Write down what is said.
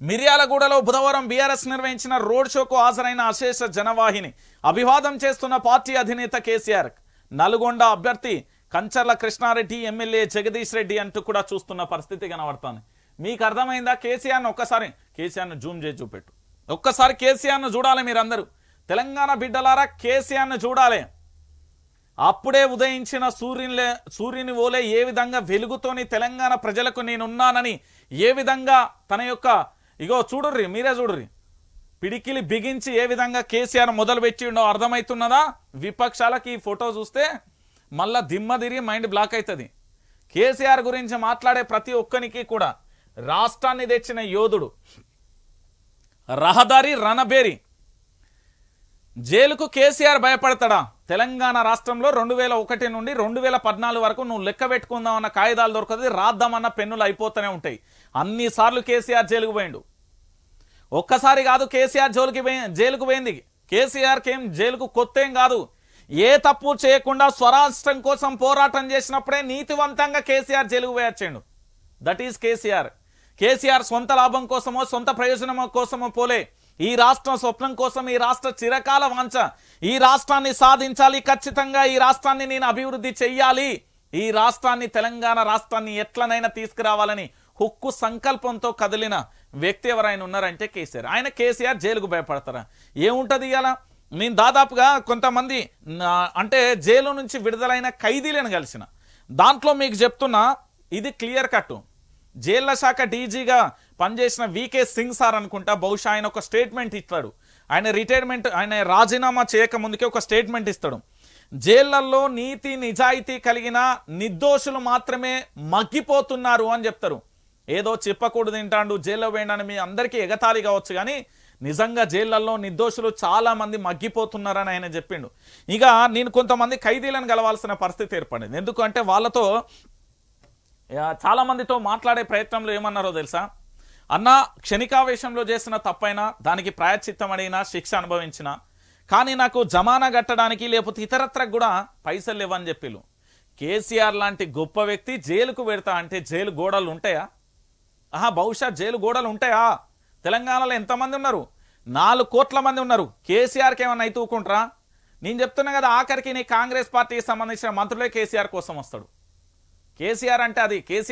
మిర్యాలగూడలో బుధవారం బీఆర్ఎస్ నిర్వహించిన రోడ్ షోకు హాజరైన అశేష జనవాహిని. అభివాదం చేస్తున్న పార్టీ అధినేత కేసీఆర్. నల్గొండ అభ్యర్థి కంచర్ల కృష్ణారెడ్డి ఎమ్మెల్యే జగదీష్ రెడ్డి అంటూ కూడా చూస్తున్న పరిస్థితి కనబడుతుంది. మీకు అర్థమైందా కేసీఆర్ను ఒక్కసారి? కేసీఆర్ను జూమ్ చేసి చూపెట్టు. ఒక్కసారి కేసీఆర్ను చూడాలి మీరందరూ. తెలంగాణ బిడ్డలారా కేసీఆర్ను చూడాలి. అప్పుడే ఉదయించిన సూర్యునిలే సూర్యుని ఓలే ఏ విధంగా వెలుగుతోని తెలంగాణ ప్రజలకు నేనున్నానని ఏ విధంగా తన యొక్క ఇగో చూడుర్రి మీరే చూడుర్రి. పిడికిలి బిగించి ఏ విధంగా కేసీఆర్ మొదలు పెట్టిండో అర్థమవుతున్నదా విపక్షాలకి ఈ ఫోటో చూస్తే మళ్ళా దిమ్మ తిరిగి మైండ్ బ్లాక్ అవుతుంది కేసీఆర్ గురించి మాట్లాడే ప్రతి ఒక్కరికి కూడా రాష్ట్రాన్ని తెచ్చిన యోధుడు రహదారి రణబేరి. జైలుకు కేసీఆర్ భయపడతాడా? తెలంగాణ రాష్ట్రంలో రెండు వేల ఒకటి నుండి రెండు వేల పద్నాలుగు వరకు నువ్వు లెక్క పెట్టుకుందామన్న కాగితాలు దొరకదు రాద్దామన్న పెన్నులు అయిపోతూనే ఉంటాయి. అన్నిసార్లు కేసీఆర్ జైలుకు పోయిండు. ఒక్కసారి కాదు కేసీఆర్ జోలికి జైలుకు పోయింది. కేసీఆర్కి ఏం జైలుకు కొత్త ఏం కాదు. ఏ తప్పు చేయకుండా స్వరాష్ట్రం కోసం పోరాటం చేసినప్పుడే నీతివంతంగా కేసీఆర్ జైలుకు పోయొచ్చిండు దట్ ఈస్ కేసీఆర్. కేసీఆర్ సొంత లాభం కోసమో సొంత ప్రయోజనం కోసమో పోలే. ఈ రాష్ట్రం స్వప్నం కోసం ఈ రాష్ట్ర చిరకాల వాంఛ. ఈ రాష్ట్రాన్ని సాధించాలి ఖచ్చితంగా ఈ రాష్ట్రాన్ని నేను అభివృద్ధి చెయ్యాలి. ఈ రాష్ట్రాన్ని తెలంగాణ రాష్ట్రాన్ని ఎట్లనైనా తీసుకురావాలని హుక్కు సంకల్పంతో కదిలిన వ్యక్తి ఎవరైనా ఉన్నారంటే కేసీఆర్. ఆయన కేసీఆర్ జైలుకు భయపడతారా? ఏముంటుంది ఇలా నేను దాదాపుగా కొంతమంది అంటే జైలు నుంచి విడుదలైన ఖైదీలను కలిసిన. దాంట్లో మీకు చెప్తున్నా ఇది క్లియర్ కట్. జైళ్ళ శాఖ డీజీగా పనిచేసిన వికే సింగ్ సార్ అనుకుంటా బహుశా ఆయన ఒక స్టేట్మెంట్ ఇస్తాడు. ఆయన రిటైర్మెంట్ ఆయన రాజీనామా చేయక ముందుకే ఒక స్టేట్మెంట్ ఇస్తాడు. జైళ్ళలో నీతి నిజాయితీ కలిగిన నిర్దోషులు మాత్రమే మగ్గిపోతున్నారు అని చెప్తారు. ఏదో చెప్పకూడదు తింటాడు జైల్లో వేయడానికి మీ అందరికీ ఎగతాళి కావచ్చు కానీ నిజంగా జైళ్ళలో నిర్దోషులు చాలామంది మగ్గిపోతున్నారని ఆయన చెప్పిండు. ఇక నేను కొంతమంది ఖైదీలను కలవాల్సిన పరిస్థితి ఏర్పడింది. ఎందుకంటే వాళ్ళతో చాలామందితో మాట్లాడే ప్రయత్నంలో ఏమన్నారో తెలుసా? అన్న క్షణికావేశంలో చేసిన తప్పైనా దానికి ప్రాయశ్చిత్తం శిక్ష అనుభవించిన కానీ నాకు జమానా కట్టడానికి లేకపోతే ఇతరత్రకు కూడా పైసలు లేవని చెప్పిళ్ళు. కేసీఆర్ లాంటి గొప్ప వ్యక్తి జైలుకు పెడతా అంటే జైలు గోడలు ఉంటాయా? ఆహా బహుశా జైలు గోడలు ఉంటాయా? తెలంగాణలో ఎంతమంది ఉన్నారు? నాలుగు కోట్ల మంది ఉన్నారు. కేసీఆర్కి ఏమన్నా అయితే ఊకుంటారా నేను చెప్తున్నా కదా ఆఖరికి నీ కాంగ్రెస్ పార్టీకి సంబంధించిన మంత్రులే కేసీఆర్ కోసం వస్తాడు. కేసీఆర్ అంటే అది. కేసీఆర్